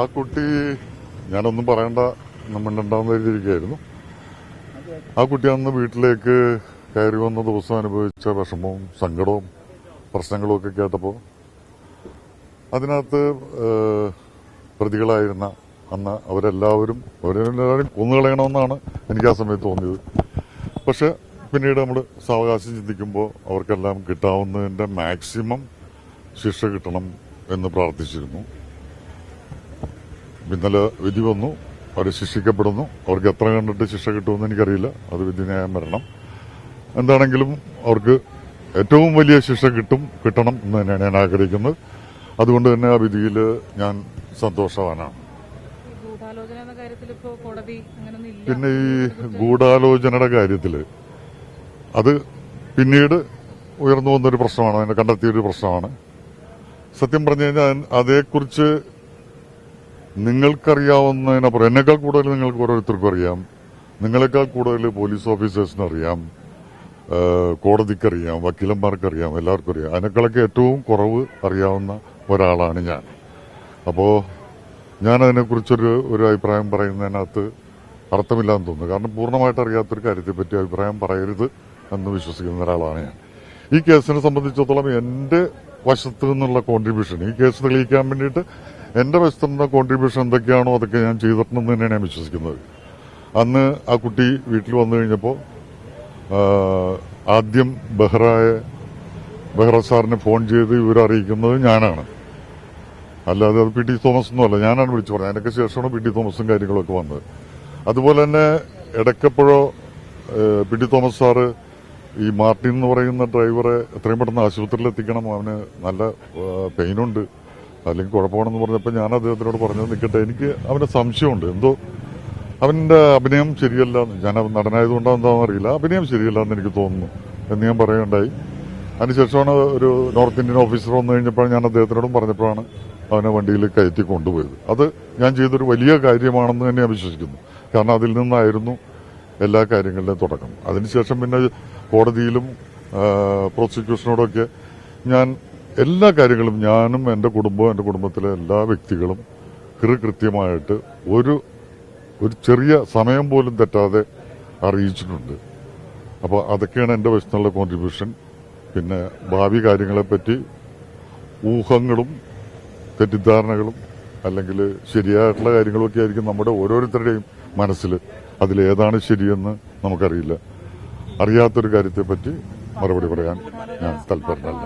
ആ കുട്ടി ഞാനൊന്നും പറയണ്ട നമ്മളുണ്ടാവുന്ന രീതിയിരിക്കുകയായിരുന്നു ആ കുട്ടി അന്ന് വീട്ടിലേക്ക് കയറി വന്ന ദിവസം അനുഭവിച്ച വിഷമവും സങ്കടവും പ്രശ്നങ്ങളും ഒക്കെ കേട്ടപ്പോൾ അതിനകത്ത് പ്രതികളായിരുന്ന അന്ന് അവരെല്ലാവരും അവരെല്ലാവരും കൊന്നുകളയണമെന്നാണ് എനിക്ക് ആ സമയത്ത് തോന്നിയത്. പക്ഷെ പിന്നീട് നമ്മൾ സാവകാശം ചിന്തിക്കുമ്പോൾ അവർക്കെല്ലാം കിട്ടാവുന്നതിന്റെ മാക്സിമം ശിക്ഷ കിട്ടണം എന്ന് പ്രാർത്ഥിച്ചിരുന്നു. ഇന്നലെ വിധി വന്നു. അവർ ശിക്ഷിക്കപ്പെടുന്നു. അവർക്ക് എത്ര കണ്ടിട്ട് ശിക്ഷ കിട്ടുമെന്ന് എനിക്കറിയില്ല. അത് വിധിന്യായം വരണം. എന്താണെങ്കിലും അവർക്ക് ഏറ്റവും വലിയ ശിക്ഷ കിട്ടും കിട്ടണം എന്ന് തന്നെയാണ് ഞാൻ ആഗ്രഹിക്കുന്നത്. അതുകൊണ്ട് തന്നെ ആ വിധിയിൽ ഞാൻ സന്തോഷവാനാണ്. പിന്നെ ഈ ഗൂഢാലോചനയുടെ കാര്യത്തിൽ അത് പിന്നീട് ഉയർന്നു വന്നൊരു പ്രശ്നമാണ്. അതിനെ കണ്ടെത്തിയൊരു പ്രശ്നമാണ്. സത്യം പറഞ്ഞു കഴിഞ്ഞാൽ അതേക്കുറിച്ച് നിങ്ങൾക്കറിയാവുന്നതിനപ്പുറം എന്നെക്കാൾ കൂടുതൽ നിങ്ങൾക്ക് ഓരോരുത്തർക്കും അറിയാം. നിങ്ങളെക്കാൾ കൂടുതൽ പോലീസ് ഓഫീസേഴ്സിന് അറിയാം കോടതിക്കറിയാം വക്കീലന്മാർക്കറിയാം എല്ലാവർക്കും അറിയാം. അതിനേക്കാളൊക്കെ ഏറ്റവും കുറവ് അറിയാവുന്ന ഒരാളാണ് ഞാൻ. അപ്പോൾ ഞാൻ അതിനെക്കുറിച്ചൊരു ഒരു അഭിപ്രായം പറയുന്നതിനകത്ത് അർത്ഥമില്ലാന്ന് തോന്നുന്നു. കാരണം പൂർണമായിട്ട് അറിയാത്തൊരു കാര്യത്തെപ്പറ്റി അഭിപ്രായം പറയരുത് എന്ന് വിശ്വസിക്കുന്ന ഒരാളാണ് ഞാൻ. ഈ കേസിനെ സംബന്ധിച്ചിടത്തോളം എന്റെ വശത്ത് നിന്നുള്ള കോൺട്രിബ്യൂഷൻ ഈ കേസ് തെളിയിക്കാൻ വേണ്ടിയിട്ട് എന്റെ വശത്ത് നിന്നുള്ള കോൺട്രിബ്യൂഷൻ എന്തൊക്കെയാണോ അതൊക്കെ ഞാൻ ചെയ്തിട്ടുണ്ടെന്ന് തന്നെയാണ് ഞാൻ വിശ്വസിക്കുന്നത്. അന്ന് ആ കുട്ടി വീട്ടിൽ വന്നു കഴിഞ്ഞപ്പോൾ ആദ്യം ബെഹ്റായ ബെഹ്റ സാറിനെ ഫോൺ ചെയ്ത് ഇവരറിയിക്കുന്നത് ഞാനാണ്. അല്ലാതെ അത് പി ടി തോമസ് ഒന്നുമല്ല ഞാനാണ് വിളിച്ചു പറഞ്ഞത്. അതിനൊക്കെ ശേഷമാണ് പി ടി തോമസും കാര്യങ്ങളൊക്കെ വന്നത്. അതുപോലെ തന്നെ ഇടയ്ക്കപ്പോഴോ പി ടി തോമസ് സാറ് ഈ മാർട്ടിൻ എന്ന് പറയുന്ന ഡ്രൈവറെ എത്രയും പെട്ടെന്ന് ആശുപത്രിയിൽ എത്തിക്കണം. അവന് നല്ല പെയിനുണ്ട്. അല്ലെങ്കിൽ കുഴപ്പമാണെന്ന് പറഞ്ഞപ്പോൾ ഞാൻ അദ്ദേഹത്തിനോട് പറഞ്ഞത് നിൽക്കട്ടെ എനിക്ക് അവന്റെ സംശയമുണ്ട്. എന്തോ അവന്റെ അഭിനയം ശരിയല്ല. ഞാൻ അവൻ നടനായതുകൊണ്ടോ എന്താണെന്ന് അറിയില്ല. അഭിനയം ശരിയല്ല എന്ന് എനിക്ക് തോന്നുന്നു എന്ന് ഞാൻ പറയുകയുണ്ടായി. അതിനുശേഷമാണ് ഒരു നോർത്ത് ഇന്ത്യൻ ഓഫീസർ വന്നു കഴിഞ്ഞപ്പോൾ ഞാൻ അദ്ദേഹത്തിനോടും പറഞ്ഞപ്പോഴാണ് അവനെ വണ്ടിയിൽ കയറ്റി കൊണ്ടുപോയത്. അത് ഞാൻ ചെയ്തൊരു വലിയ കാര്യമാണെന്ന് തന്നെ ഞാൻ വിശ്വസിക്കുന്നു. കാരണം അതിൽ നിന്നായിരുന്നു എല്ലാ കാര്യങ്ങളുടെയും തുടക്കം. അതിനുശേഷം പിന്നെ കോടതിയിലും പ്രോസിക്യൂഷനോടൊക്കെ ഞാൻ എല്ലാ കാര്യങ്ങളും ഞാനും എന്റെ കുടുംബവും എന്റെ കുടുംബത്തിലെ എല്ലാ വ്യക്തികളും കൃത്യമായിട്ട് ഒരു ഒരു ചെറിയ സമയം പോലും തെറ്റാതെ അറിയിച്ചിട്ടുണ്ട്. അപ്പോൾ അതൊക്കെയാണ് എന്റെ വശത്തുള്ള കോൺട്രിബ്യൂഷൻ പിന്നെ ഭാവി കാര്യങ്ങളെപ്പറ്റി ഊഹങ്ങളും തെറ്റിദ്ധാരണകളും അല്ലെങ്കിൽ ശരിയായിട്ടുള്ള കാര്യങ്ങളൊക്കെ ആയിരിക്കും നമ്മുടെ ഓരോരുത്തരുടെയും മനസ്സിൽ അതിലേതാണ് ശരിയെന്ന് നമുക്കറിയില്ല. അറിയാത്തൊരു കാര്യത്തെപ്പറ്റി മറുപടി പറയാൻ ഞാൻ തൽപരനല്ല.